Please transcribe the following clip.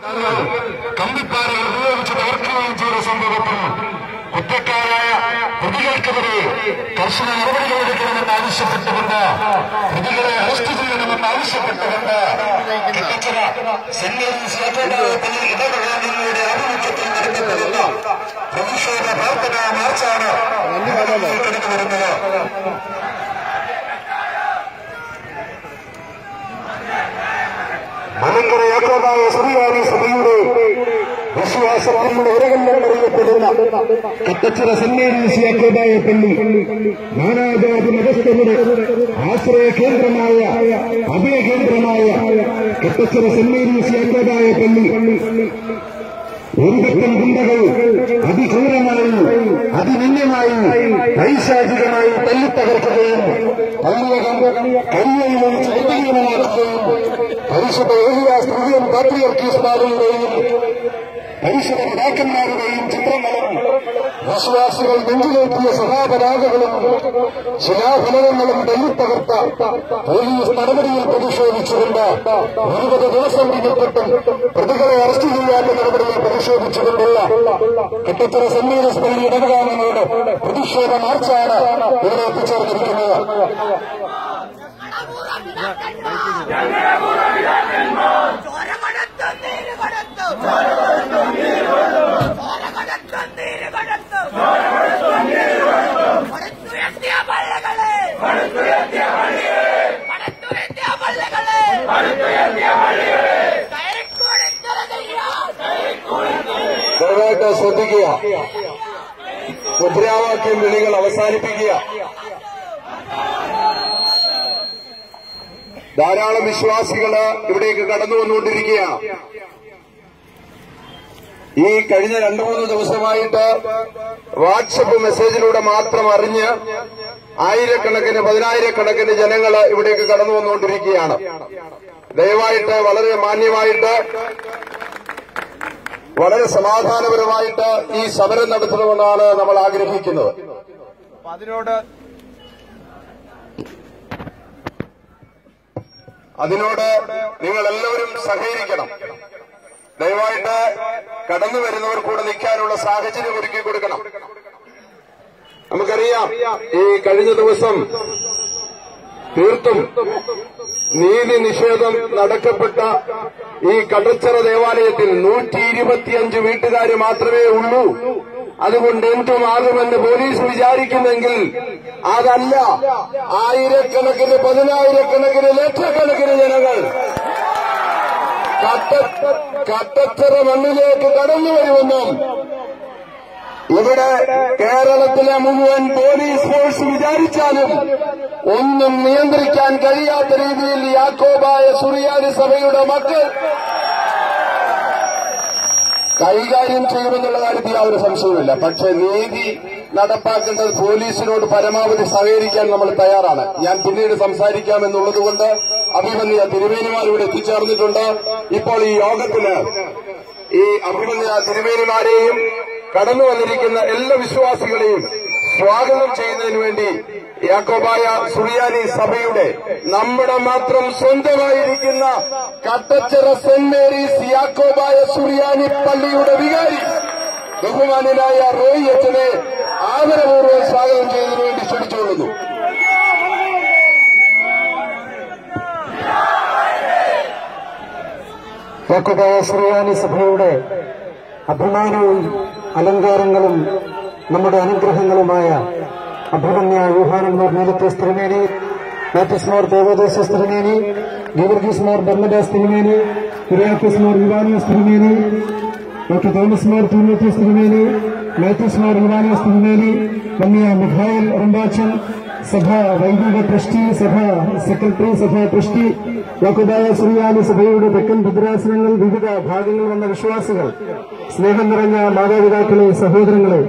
കമ്പിപ്പാറകൾ ഉപയോഗിച്ച് തകർക്കുകയും ചെയ്ത സംഭവത്തിൽ കുറ്റക്കാരായ പ്രതികൾക്കെതിരെ കർശന നടപടികൾ എടുക്കണമെന്ന് ആവശ്യപ്പെട്ടുകൊണ്ട് പ്രതികളെ അറസ്റ്റ് ചെയ്യണമെന്ന് ആവശ്യപ്പെട്ടുകൊണ്ട് സെന്റ് മേരീസ് പള്ളി ഇടപെടലുകളുടെ ആഭിമുഖ്യത്തിൽ നടത്തപ്പെടുന്ന പ്രതിഷേധ പ്രാർത്ഥനാ മാർച്ചാണ് കടന്നു വരുന്നത് മലങ്കര യാക്കോബായ സുറിയാനി സഭയുടെ വിശ്വാസത്തിന്റെ ഉരകല്ലെന്നറിയപ്പെടുന്ന കട്ടച്ചിറ സെന്റ് മേരീസ് യാക്കോബായ പള്ളി. നാനാജാതി മതസ്ഥരുടെ ആശ്രയ കേന്ദ്രമായ അഭയകേന്ദ്രമായ കേന്ദ്രമായ സെന്റ് മേരീസ് യാക്കോബായ പള്ളി. ഒരുപറ്റം ഗുണ്ടകൾ അതിക്രൂരമായി അതിനിന്യമായി പൈശാചികമായി തല്ലിത്തകർക്കുകയും പള്ളിയകം കരിയയിലും ചൈതന്യമാക്കുകയും പരിശുദ്ധ ഏരിയാസ്ത്രീയും പാത്രിയർക്കീസ്മാരുടെയും പരിശുദ്ധ പിതാക്കന്മാരുടെയും ചിത്രങ്ങളും വിശ്വാസികൾ നെഞ്ചിലേറ്റിയ സഭാപരാഗകളും ശിലാഫലകങ്ങളും തല്ലിത്തകർത്ത പോലീസ് നടപടിയിൽ പ്രതിഷേധിച്ചുകൊണ്ട് ഇരുപത് ദിവസം പിന്നിട്ടിട്ടും പ്രതികളെ അറസ്റ്റ് ചെയ്യാത്ത നടപടിയിൽ പ്രതിഷേധിച്ചുകൊണ്ടുള്ള കെട്ടിത്തറ സെന്റ് പള്ളി പ്രതിഷേധ മാർച്ചാണ് ഇവിടെ എത്തിച്ചേർന്നിരിക്കുന്നത്. ദയവായിട്ട് ശ്രദ്ധിക്കുക. മുദ്രാവാക്യം വിളികൾ അവസാനിപ്പിക്കുക. ധാരാളം വിശ്വാസികൾ ഇവിടേക്ക് കടന്നു വന്നുകൊണ്ടിരിക്കുകയാണ് ഈ കഴിഞ്ഞ രണ്ടു മൂന്ന് ദിവസമായിട്ട് വാട്സപ്പ് മെസ്സേജിലൂടെ മാത്രം അറിഞ്ഞ് ആയിരക്കണക്കിന് പതിനായിരക്കണക്കിന് ജനങ്ങൾ ഇവിടേക്ക് കടന്നു വന്നുകൊണ്ടിരിക്കുകയാണ്. ദയവായിട്ട് വളരെ മാന്യമായിട്ട് വളരെ സമാധാനപരമായിട്ട് ഈ സമരം നടത്തണമെന്നാണ് നമ്മൾ ആഗ്രഹിക്കുന്നത്. അതിനോട് അതിനോട് നിങ്ങൾ എല്ലാവരും സഹകരിക്കണം. ദയവായിട്ട് കടന്നു വരുന്നവർ കൂടെ നിൽക്കാനുള്ള സാഹചര്യം ഒരുക്കി കൊടുക്കണം. നമുക്കറിയാം ഈ കഴിഞ്ഞ ദിവസം തീർത്തും നീതി നിഷേധം നടക്കപ്പെട്ട ഈ കടച്ചറ ദേവാലയത്തിൽ നൂറ്റി വീട്ടുകാർ മാത്രമേ ഉള്ളൂ. അതുകൊണ്ട് എന്തുമാകുമെന്ന് പോലീസ് വിചാരിക്കുന്നെങ്കിൽ അതല്ല ആയിരക്കണക്കിന് പതിനായിരക്കണക്കിന് ലക്ഷക്കണക്കിന് ജനങ്ങൾ കട്ട കട്ടച്ചിറ മണ്ണിലേക്ക് കടന്നു വരുമെന്നും ഇവിടെ കേരളത്തിലെ മുഴുവൻ പോലീസ് ഫോഴ്സ് വിചാരിച്ചാലും ഒന്നും നിയന്ത്രിക്കാൻ കഴിയാത്ത രീതിയിൽ യാക്കോബായ സുറിയാനി സഭയുടെ മക്കൾ കൈകാര്യം ചെയ്യുമെന്നുള്ള കാര്യത്തിൽ യാതൊരു സംശയവുമില്ല. പക്ഷെ നീതി നടപ്പാക്കേണ്ടത് പോലീസിനോട് പരമാവധി സഹകരിക്കാൻ നമ്മൾ തയ്യാറാണ്. ഞാൻ പിന്നീട് സംസാരിക്കാമെന്നുള്ളതുകൊണ്ട് അഭിമന്യ തിരുവേനിമാർ ഇവിടെ എത്തിച്ചേർന്നിട്ടുണ്ട്. ഇപ്പോൾ ഈ യോഗത്തിന് ഈ അഭിമന്യ തിരുവേനിമാരെയും കടന്നു വന്നിരിക്കുന്ന എല്ലാ വിശ്വാസികളെയും സ്വാഗതം ചെയ്യുന്നതിന് വേണ്ടി യാക്കോബായ സുറിയാനി സഭയുടെ നമ്മുടെ മാത്രം സ്വന്തമായിരിക്കുന്ന കട്ടച്ചിറ സെന്റ് മേരീസ് യാക്കോബായ സുറിയാനി പള്ളിയുടെ വികാരി ബഹുമാനായ റോയി അച്ഛനെ ആദരപൂർവം സ്വാഗതം ചെയ്യുന്നതിന് വേണ്ടി ക്ഷണിച്ചുകൊള്ളുന്നു. യാക്കോബായ സുറിയാനി സഭയുടെ അഭിമാനവും അലങ്കാരങ്ങളും നമ്മുടെ അനുഗ്രഹങ്ങളുമായ അഭിമന്യ യൂഹാനന്മാർ നീലത്തെ തിരുമേനി മാറ്റിസ്മാർ ദേവദേശ തിരുമേനി ഗീവർഗീസ്മാർ ബർണദാസ് തിരുമേനി കുര്യാക്കിസ്മാർ യുവാനിയസ് തിരുമേനി ഡോക്ടർ തോമസ് മാർ തൂന്നൂറ്റിയസ് തിരുമേനി മാത്യൂസ് മാർ യുവാനിയസ് തിരുമേനി വന്യ മിഖായൽ റംബാച്ചൻ സഭ വൈദിക ട്രസ്റ്റി സഭ സെക്രട്ടറി സഭ ട്രസ്റ്റി യാക്കോബായ സുറിയാനി സഭയുടെ തെക്കൻ ഭദ്രാസനങ്ങൾ വിവിധ ഭാഗങ്ങളിൽ വന്ന വിശ്വാസികൾ സ്നേഹം നിറഞ്ഞ മാതാപിതാക്കളെ സഹോദരങ്ങളെ